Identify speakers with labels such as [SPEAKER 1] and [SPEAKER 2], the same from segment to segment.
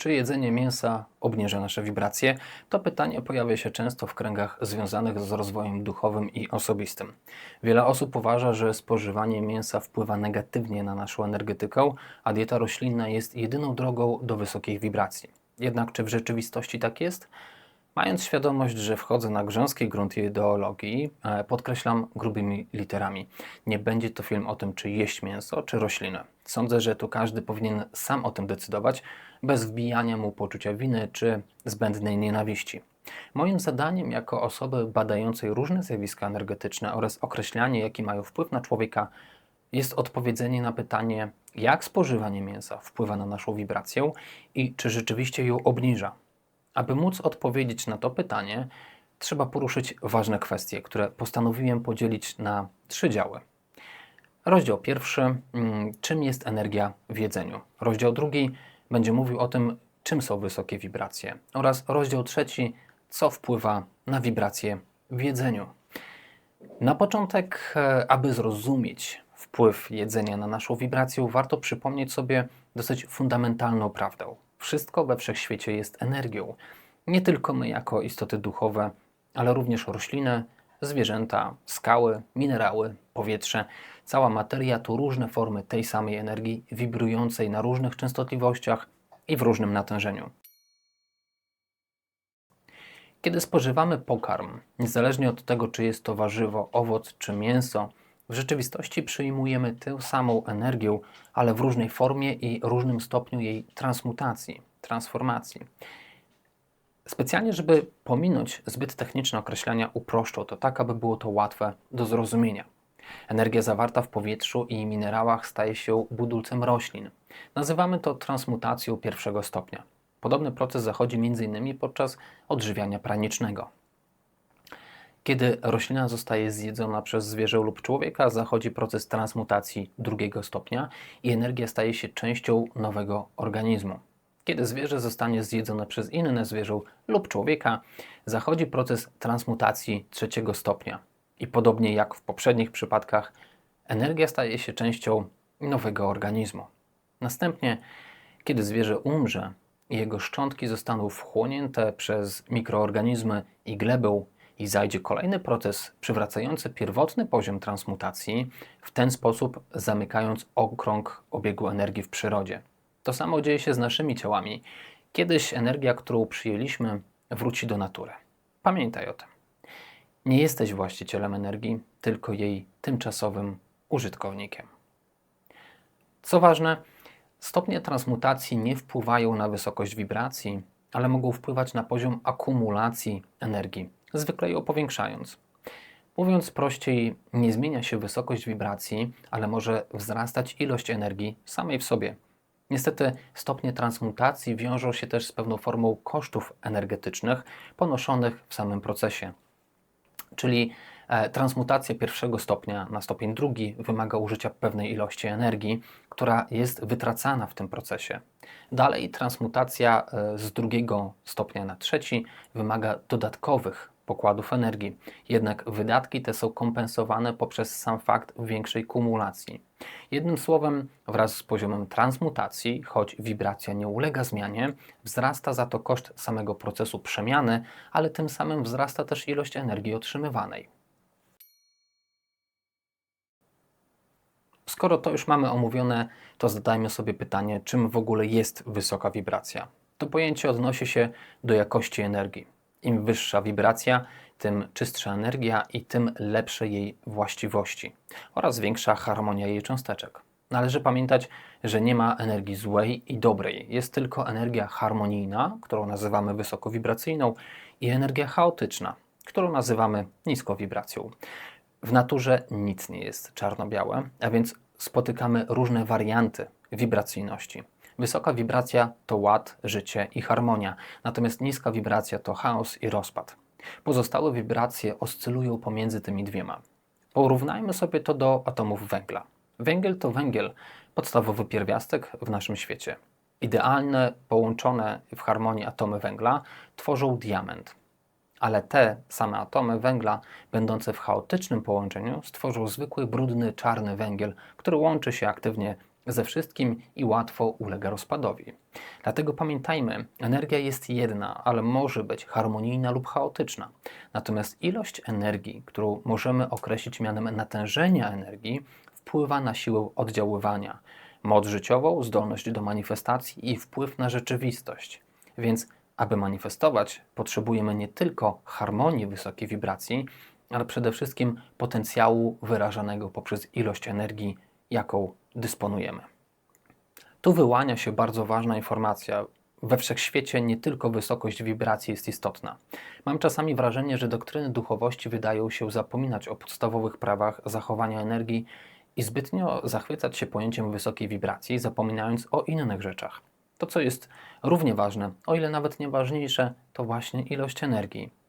[SPEAKER 1] Czy jedzenie mięsa obniża nasze wibracje? To pytanie pojawia się często w kręgach związanych z rozwojem duchowym i osobistym. Wiele osób uważa, że spożywanie mięsa wpływa negatywnie na naszą energetykę, a dieta roślinna jest jedyną drogą do wysokich wibracji. Jednak czy w rzeczywistości tak jest? Mając świadomość, że wchodzę na grząski grunt ideologii, e, podkreślam grubymi literami. Nie będzie to film o tym, czy jeść mięso, czy roślinę. Sądzę, że tu każdy powinien sam o tym decydować, bez wbijania mu poczucia winy czy zbędnej nienawiści. Moim zadaniem jako osoby badającej różne zjawiska energetyczne oraz określanie, jaki mają wpływ na człowieka, jest odpowiedzenie na pytanie, jak spożywanie mięsa wpływa na naszą wibrację i czy rzeczywiście ją obniża. Aby móc odpowiedzieć na to pytanie, trzeba poruszyć ważne kwestie, które postanowiłem podzielić na trzy działy. Rozdział pierwszy, mm, czym jest energia w jedzeniu. Rozdział drugi będzie mówił o tym, czym są wysokie wibracje. Oraz rozdział trzeci, co wpływa na wibracje w jedzeniu. Na początek, e, aby zrozumieć wpływ jedzenia na naszą wibrację, warto przypomnieć sobie dosyć fundamentalną prawdę. Wszystko we wszechświecie jest energią. Nie tylko my, jako istoty duchowe, ale również rośliny, zwierzęta, skały, minerały, powietrze. Cała materia to różne formy tej samej energii, wibrującej na różnych częstotliwościach i w różnym natężeniu. Kiedy spożywamy pokarm, niezależnie od tego, czy jest to warzywo, owoc czy mięso, w rzeczywistości przyjmujemy tę samą energię, ale w różnej formie i różnym stopniu jej transmutacji, transformacji. Specjalnie, żeby pominąć zbyt techniczne określenia, uproszczę to tak, aby było to łatwe do zrozumienia. Energia zawarta w powietrzu i minerałach staje się budulcem roślin. Nazywamy to transmutacją pierwszego stopnia. Podobny proces zachodzi m.in. podczas odżywiania pranicznego. Kiedy roślina zostaje zjedzona przez zwierzę lub człowieka, zachodzi proces transmutacji drugiego stopnia i energia staje się częścią nowego organizmu. Kiedy zwierzę zostanie zjedzone przez inne zwierzę lub człowieka, zachodzi proces transmutacji trzeciego stopnia. I podobnie jak w poprzednich przypadkach, energia staje się częścią nowego organizmu. Następnie, kiedy zwierzę umrze jego szczątki zostaną wchłonięte przez mikroorganizmy i glebę, i zajdzie kolejny proces przywracający pierwotny poziom transmutacji, w ten sposób zamykając okrąg obiegu energii w przyrodzie. To samo dzieje się z naszymi ciałami. Kiedyś energia, którą przyjęliśmy, wróci do natury. Pamiętaj o tym. Nie jesteś właścicielem energii, tylko jej tymczasowym użytkownikiem. Co ważne, stopnie transmutacji nie wpływają na wysokość wibracji, ale mogą wpływać na poziom akumulacji energii, zwykle ją powiększając. Mówiąc prościej, nie zmienia się wysokość wibracji, ale może wzrastać ilość energii samej w sobie. Niestety stopnie transmutacji wiążą się też z pewną formą kosztów energetycznych ponoszonych w samym procesie. Czyli e, transmutacja pierwszego stopnia na stopień drugi wymaga użycia pewnej ilości energii, która jest wytracana w tym procesie. Dalej transmutacja e, z drugiego stopnia na trzeci wymaga dodatkowych pokładów energii. Jednak wydatki te są kompensowane poprzez sam fakt większej kumulacji. Jednym słowem, wraz z poziomem transmutacji, choć wibracja nie ulega zmianie, wzrasta za to koszt samego procesu przemiany, ale tym samym wzrasta też ilość energii otrzymywanej. Skoro to już mamy omówione, to zadajmy sobie pytanie, czym w ogóle jest wysoka wibracja. To pojęcie odnosi się do jakości energii. Im wyższa wibracja, tym czystsza energia i tym lepsze jej właściwości oraz większa harmonia jej cząsteczek. Należy pamiętać, że nie ma energii złej i dobrej. Jest tylko energia harmonijna, którą nazywamy wysokowibracyjną, i energia chaotyczna, którą nazywamy niskowibracją. W naturze nic nie jest czarno-białe, a więc spotykamy różne warianty wibracyjności. Wysoka wibracja to ład, życie i harmonia, natomiast niska wibracja to chaos i rozpad. Pozostałe wibracje oscylują pomiędzy tymi dwiema. Porównajmy sobie to do atomów węgla. Węgiel to węgiel, podstawowy pierwiastek w naszym świecie. Idealne, połączone w harmonii atomy węgla tworzą diament. Ale te same atomy węgla, będące w chaotycznym połączeniu, stworzą zwykły, brudny, czarny węgiel, który łączy się aktywnie ze wszystkim i łatwo ulega rozpadowi. Dlatego pamiętajmy, energia jest jedna, ale może być harmonijna lub chaotyczna. Natomiast ilość energii, którą możemy określić mianem natężenia energii, wpływa na siłę oddziaływania, moc życiową, zdolność do manifestacji i wpływ na rzeczywistość. Więc, aby manifestować, potrzebujemy nie tylko harmonii wysokiej wibracji, ale przede wszystkim potencjału wyrażanego poprzez ilość energii, jaką dysponujemy. Tu wyłania się bardzo ważna informacja. We wszechświecie nie tylko wysokość wibracji jest istotna. Mam czasami wrażenie, że doktryny duchowości wydają się zapominać o podstawowych prawach zachowania energii i zbytnio zachwycać się pojęciem wysokiej wibracji, zapominając o innych rzeczach. To, co jest równie ważne, o ile nawet nie ważniejsze, to właśnie ilość energii.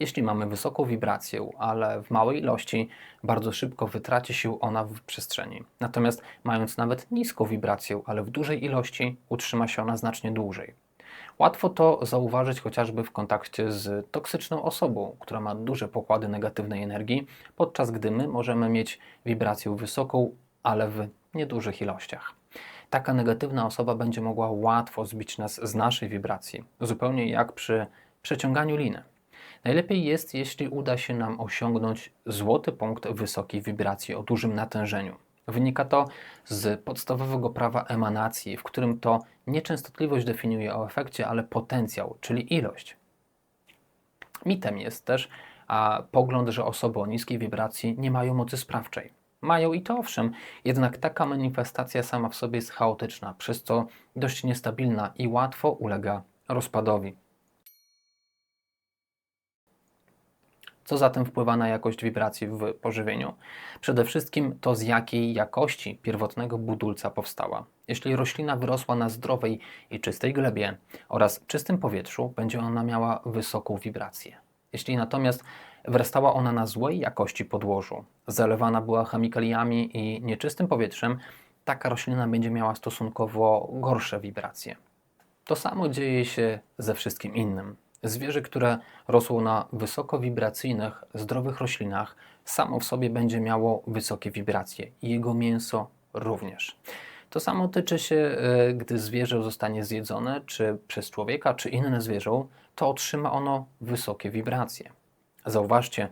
[SPEAKER 1] Jeśli mamy wysoką wibrację, ale w małej ilości, bardzo szybko wytraci się ona w przestrzeni. Natomiast mając nawet niską wibrację, ale w dużej ilości, utrzyma się ona znacznie dłużej. Łatwo to zauważyć chociażby w kontakcie z toksyczną osobą, która ma duże pokłady negatywnej energii, podczas gdy my możemy mieć wibrację wysoką, ale w niedużych ilościach. Taka negatywna osoba będzie mogła łatwo zbić nas z naszej wibracji, zupełnie jak przy przeciąganiu liny. Najlepiej jest, jeśli uda się nam osiągnąć złoty punkt wysokiej wibracji o dużym natężeniu. Wynika to z podstawowego prawa emanacji, w którym to nie częstotliwość definiuje o efekcie, ale potencjał, czyli ilość. Mitem jest też a pogląd, że osoby o niskiej wibracji nie mają mocy sprawczej. Mają i to owszem, jednak taka manifestacja sama w sobie jest chaotyczna, przez co dość niestabilna i łatwo ulega rozpadowi. Co zatem wpływa na jakość wibracji w pożywieniu? Przede wszystkim to, z jakiej jakości pierwotnego budulca powstała. Jeśli roślina wyrosła na zdrowej i czystej glebie oraz czystym powietrzu, będzie ona miała wysoką wibrację. Jeśli natomiast wyrastała ona na złej jakości podłożu, zalewana była chemikaliami i nieczystym powietrzem, taka roślina będzie miała stosunkowo gorsze wibracje. To samo dzieje się ze wszystkim innym. Zwierzę, które rosło na wysokowibracyjnych, zdrowych roślinach, samo w sobie będzie miało wysokie wibracje i jego mięso również. To samo tyczy się, e, gdy zwierzę zostanie zjedzone, czy przez człowieka, czy inne zwierzę, to otrzyma ono wysokie wibracje. Zauważcie,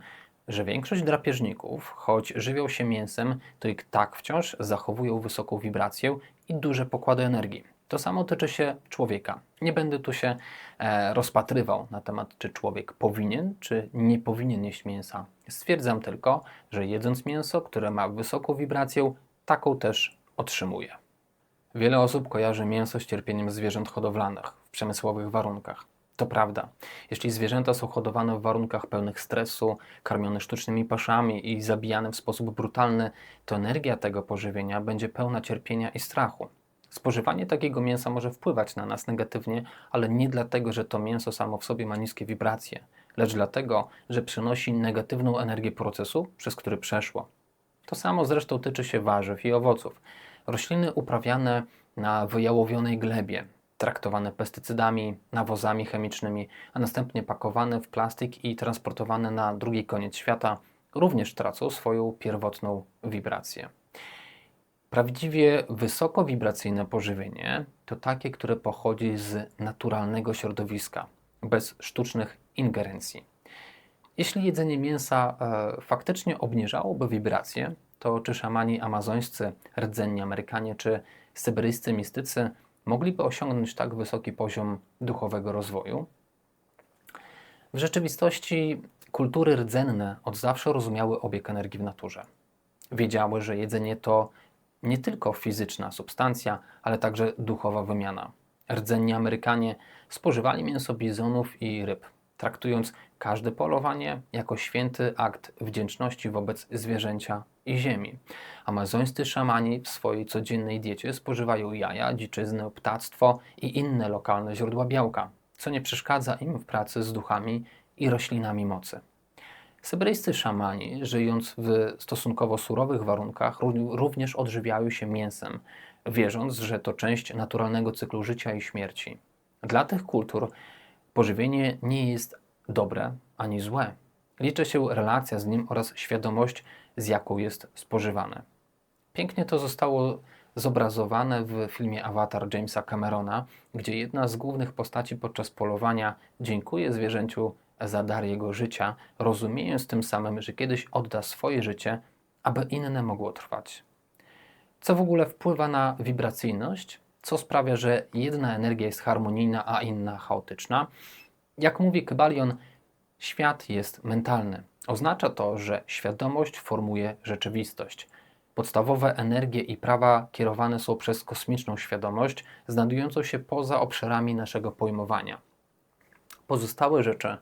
[SPEAKER 1] że większość drapieżników, choć żywią się mięsem, to i tak wciąż zachowują wysoką wibrację i duże pokłady energii. To samo tyczy się człowieka. Nie będę tu się e, rozpatrywał na temat, czy człowiek powinien, czy nie powinien jeść mięsa. Stwierdzam tylko, że jedząc mięso, które ma wysoką wibrację, taką też otrzymuje. Wiele osób kojarzy mięso z cierpieniem zwierząt hodowlanych w przemysłowych warunkach. To prawda. Jeśli zwierzęta są hodowane w warunkach pełnych stresu, karmione sztucznymi paszami i zabijane w sposób brutalny, to energia tego pożywienia będzie pełna cierpienia i strachu. Spożywanie takiego mięsa może wpływać na nas negatywnie, ale nie dlatego, że to mięso samo w sobie ma niskie wibracje, lecz dlatego, że przynosi negatywną energię procesu, przez który przeszło. To samo zresztą tyczy się warzyw i owoców. Rośliny uprawiane na wyjałowionej glebie, traktowane pestycydami, nawozami chemicznymi, a następnie pakowane w plastik i transportowane na drugi koniec świata, również tracą swoją pierwotną wibrację. Prawdziwie wysokowibracyjne pożywienie to takie, które pochodzi z naturalnego środowiska, bez sztucznych ingerencji. Jeśli jedzenie mięsa e, faktycznie obniżałoby wibracje, to czy szamani amazońscy, rdzenni Amerykanie czy syberyjscy mistycy mogliby osiągnąć tak wysoki poziom duchowego rozwoju? W rzeczywistości kultury rdzenne od zawsze rozumiały obieg energii w naturze. Wiedziały, że jedzenie to nie tylko fizyczna substancja, ale także duchowa wymiana. Rdzenni Amerykanie spożywali mięso bizonów i ryb, traktując każde polowanie jako święty akt wdzięczności wobec zwierzęcia i ziemi. Amazońscy szamani w swojej codziennej diecie spożywają jaja, dziczyznę, ptactwo i inne lokalne źródła białka, co nie przeszkadza im w pracy z duchami i roślinami mocy. Syberyjscy szamani, żyjąc w stosunkowo surowych warunkach, również odżywiają się mięsem, wierząc, że to część naturalnego cyklu życia i śmierci. Dla tych kultur pożywienie nie jest dobre ani złe. Liczy się relacja z nim oraz świadomość, z jaką jest spożywane. Pięknie to zostało zobrazowane w filmie Avatar Jamesa Camerona, gdzie jedna z głównych postaci podczas polowania dziękuje zwierzęciu za dar jego życia, rozumiejąc tym samym, że kiedyś odda swoje życie, aby inne mogło trwać. Co w ogóle wpływa na wibracyjność? Co sprawia, że jedna energia jest harmonijna, a inna chaotyczna? Jak mówi Kybalion, świat jest mentalny. Oznacza to, że świadomość formuje rzeczywistość. Podstawowe energie i prawa kierowane są przez kosmiczną świadomość, znajdującą się poza obszarami naszego pojmowania. Pozostałe rzeczy,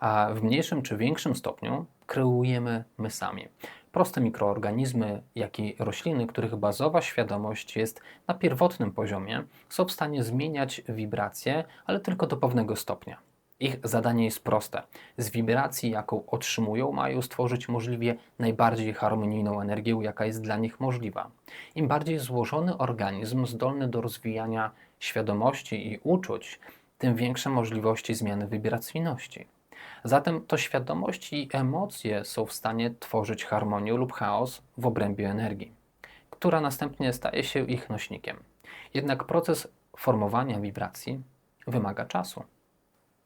[SPEAKER 1] a w mniejszym czy większym stopniu, kreujemy my sami. Proste mikroorganizmy, jak i rośliny, których bazowa świadomość jest na pierwotnym poziomie, są w stanie zmieniać wibracje, ale tylko do pewnego stopnia. Ich zadanie jest proste. Z wibracji, jaką otrzymują, mają stworzyć możliwie najbardziej harmonijną energię, jaka jest dla nich możliwa. Im bardziej złożony organizm zdolny do rozwijania świadomości i uczuć, tym większe możliwości zmiany wibracyjności. Zatem to świadomość i emocje są w stanie tworzyć harmonię lub chaos w obrębie energii, która następnie staje się ich nośnikiem. Jednak proces formowania wibracji wymaga czasu.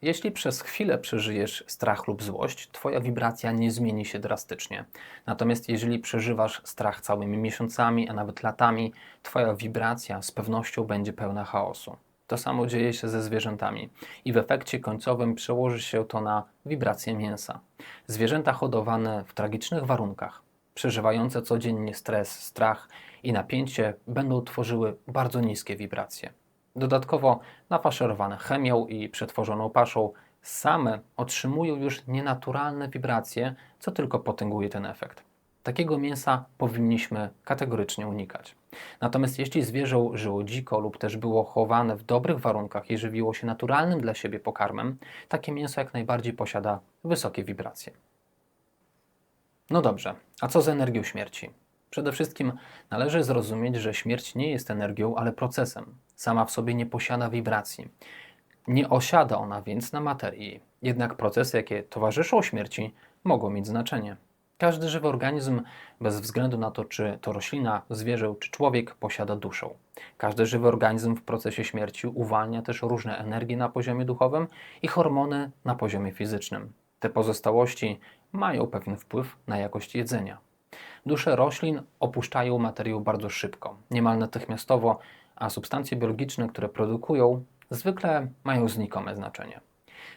[SPEAKER 1] Jeśli przez chwilę przeżyjesz strach lub złość, Twoja wibracja nie zmieni się drastycznie. Natomiast jeżeli przeżywasz strach całymi miesiącami, a nawet latami, Twoja wibracja z pewnością będzie pełna chaosu. To samo dzieje się ze zwierzętami i w efekcie końcowym przełoży się to na wibrację mięsa. Zwierzęta hodowane w tragicznych warunkach, przeżywające codziennie stres, strach i napięcie, będą tworzyły bardzo niskie wibracje. Dodatkowo nafaszerowane chemią i przetworzoną paszą same otrzymują już nienaturalne wibracje, co tylko potęguje ten efekt. Takiego mięsa powinniśmy kategorycznie unikać. Natomiast jeśli zwierzę żyło dziko lub też było chowane w dobrych warunkach i żywiło się naturalnym dla siebie pokarmem, takie mięso jak najbardziej posiada wysokie wibracje. No dobrze, a co z energią śmierci? Przede wszystkim należy zrozumieć, że śmierć nie jest energią, ale procesem. Sama w sobie nie posiada wibracji. Nie osiada ona więc na materii. Jednak procesy, jakie towarzyszą śmierci, mogą mieć znaczenie. Każdy żywy organizm, bez względu na to, czy to roślina, zwierzę czy człowiek, posiada duszę. Każdy żywy organizm w procesie śmierci uwalnia też różne energie na poziomie duchowym i hormony na poziomie fizycznym. Te pozostałości mają pewien wpływ na jakość jedzenia. Dusze roślin opuszczają materię bardzo szybko, niemal natychmiastowo, a substancje biologiczne, które produkują, zwykle mają znikome znaczenie.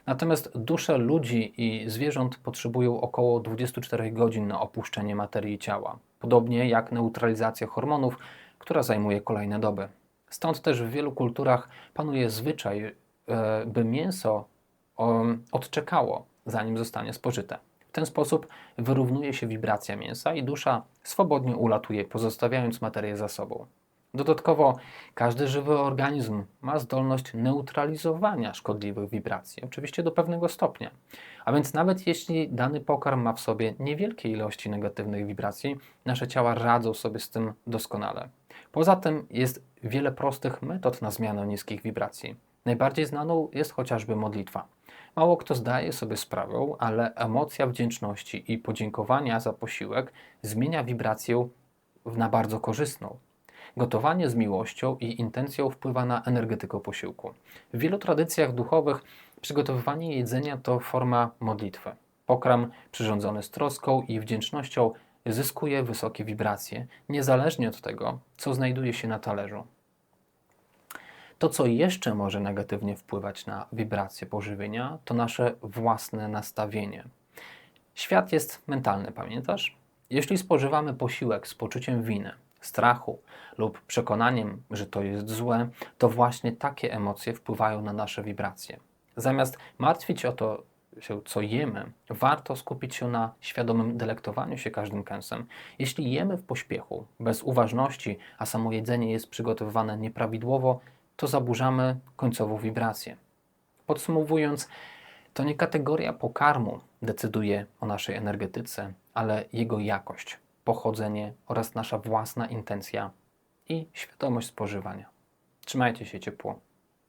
[SPEAKER 1] Natomiast dusze ludzi i zwierząt potrzebują około 24 godzin na opuszczenie materii ciała, podobnie jak neutralizacja hormonów, która zajmuje kolejne doby. Stąd też w wielu kulturach panuje zwyczaj, e, by mięso odczekało, zanim zostanie spożyte. W ten sposób wyrównuje się wibracja mięsa i dusza swobodnie ulatuje, pozostawiając materię za sobą. Dodatkowo każdy żywy organizm ma zdolność neutralizowania szkodliwych wibracji, oczywiście do pewnego stopnia. A więc nawet jeśli dany pokarm ma w sobie niewielkie ilości negatywnych wibracji, nasze ciała radzą sobie z tym doskonale. Poza tym jest wiele prostych metod na zmianę niskich wibracji. Najbardziej znaną jest chociażby modlitwa. Mało kto zdaje sobie sprawę, ale emocja wdzięczności i podziękowania za posiłek zmienia wibrację na bardzo korzystną. Gotowanie z miłością i intencją wpływa na energetykę posiłku. W wielu tradycjach duchowych przygotowywanie jedzenia to forma modlitwy. Pokarm przyrządzony z troską i wdzięcznością zyskuje wysokie wibracje, niezależnie od tego, co znajduje się na talerzu. To, co jeszcze może negatywnie wpływać na wibracje pożywienia, to nasze własne nastawienie. Świat jest mentalny, pamiętasz? Jeśli spożywamy posiłek z poczuciem winy, strachu lub przekonaniem, że to jest złe, to właśnie takie emocje wpływają na nasze wibracje. Zamiast martwić o to, się, co jemy, warto skupić się na świadomym delektowaniu się każdym kęsem. Jeśli jemy w pośpiechu, bez uważności, a samo jedzenie jest przygotowywane nieprawidłowo, to zaburzamy końcową wibrację. Podsumowując, to nie kategoria pokarmu decyduje o naszej energetyce, ale jego jakość pochodzenie oraz nasza własna intencja i świadomość spożywania. Trzymajcie się ciepło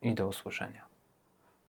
[SPEAKER 1] i do usłyszenia.